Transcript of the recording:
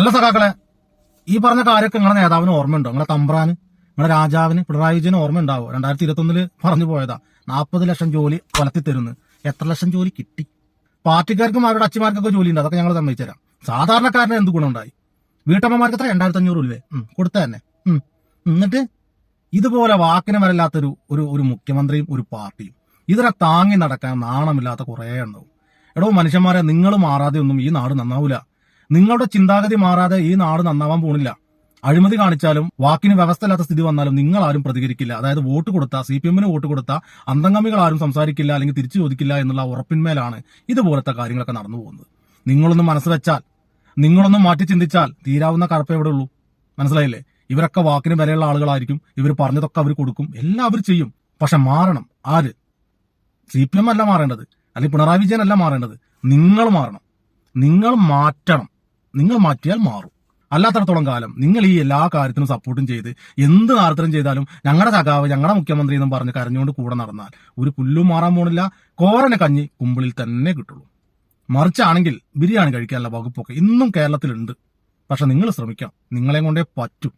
അല്ല സഖാക്കളെ ഈ പറഞ്ഞ കാര്യമൊക്കെ നിങ്ങളുടെ നേതാവിന് ഓർമ്മയുണ്ടോ? നിങ്ങളെ തമ്പ്രാന് നിങ്ങളുടെ രാജാവിന് പിണറായി വിജയന് ഓർമ്മയുണ്ടാവോ? രണ്ടായിരത്തി ഇരുപത്തൊന്നിൽ പറഞ്ഞു പോയതാ. നാൽപ്പത് ലക്ഷം ജോലി കൊലത്തി തരുന്നു. എത്ര ലക്ഷം ജോലി കിട്ടി? പാർട്ടിക്കാർക്കും അവരുടെ അച്ഛന്മാർക്കൊക്കെ ജോലി ഉണ്ട് അതൊക്കെ ഞങ്ങൾ സമ്മതിച്ചുതരാം സാധാരണക്കാരന് എന്ത് ഗുണമുണ്ടായി? വീട്ടമ്മമാർക്ക് എത്ര രണ്ടായിരത്തി അഞ്ഞൂറ് രൂപ കൊടുത്ത തന്നെ. എന്നിട്ട് ഇതുപോലെ വാക്കിന് വരല്ലാത്തൊരു ഒരു ഒരു മുഖ്യമന്ത്രിയും ഒരു പാർട്ടിയും. ഇതിനെ താങ്ങി നടക്കാൻ നാണമില്ലാത്ത കുറേ ഉണ്ടാവും എടോ മനുഷ്യന്മാരെ നിങ്ങൾ മാറാതെ ഒന്നും ഈ നാട് നന്നാവൂല. നിങ്ങളുടെ ചിന്താഗതി മാറാതെ ഈ നാട് നന്നാവാൻ പോണില്ല. അഴിമതി കാണിച്ചാലും വാക്കിന് വ്യവസ്ഥയില്ലാത്ത സ്ഥിതി വന്നാലും നിങ്ങൾ ആരും പ്രതികരിക്കില്ല. അതായത് വോട്ട് കൊടുത്ത സി പി എമ്മിന് വോട്ട് കൊടുത്ത അന്തംഗമികൾ ആരും സംസാരിക്കില്ല അല്ലെങ്കിൽ തിരിച്ചു ചോദിക്കില്ല എന്നുള്ള ഉറപ്പിന്മേലാണ് ഇതുപോലത്തെ കാര്യങ്ങളൊക്കെ നടന്നു പോകുന്നത്. നിങ്ങളൊന്ന് മനസ്സ് വെച്ചാൽ നിങ്ങളൊന്നും മാറ്റി ചിന്തിച്ചാൽ തീരാവുന്ന കറുപ്പ് എവിടെ ഉള്ളൂ? മനസ്സിലായില്ലേ? ഇവരൊക്കെ വാക്കിന് വിലയുള്ള ആളുകളായിരിക്കും. ഇവർ പറഞ്ഞതൊക്കെ അവർ കൊടുക്കും. എല്ലാം അവർ ചെയ്യും. പക്ഷെ മാറണം. ആര്? സി പി എം അല്ല മാറേണ്ടത്. അല്ലെങ്കിൽ പിണറായി വിജയൻ അല്ല മാറേണ്ടത്. നിങ്ങൾ മാറണം. നിങ്ങൾ മാറ്റണം. നിങ്ങൾ മാറ്റിയാൽ മാറും. അല്ലാത്തടത്തോളം കാലം നിങ്ങൾ ഈ എല്ലാ കാര്യത്തിനും സപ്പോർട്ടും ചെയ്ത് എന്ത് കാര്യത്തിനും ചെയ്താലും ഞങ്ങളുടെ സഖാവ് ഞങ്ങളുടെ മുഖ്യമന്ത്രി എന്നും പറഞ്ഞ് കരഞ്ഞുകൊണ്ട് കൂടെ നടന്നാൽ ഒരു പുല്ലും മാറാൻ പോണില്ല. കോരന കഞ്ഞി കുമ്പിളിൽ തന്നെ കിട്ടുള്ളൂ. മറിച്ചാണെങ്കിൽ ബിരിയാണി കഴിക്കാനുള്ള വകുപ്പൊക്കെ ഇന്നും കേരളത്തിലുണ്ട്. പക്ഷെ നിങ്ങൾ ശ്രമിക്കാം നിങ്ങളെ കൊണ്ടേ പറ്റും.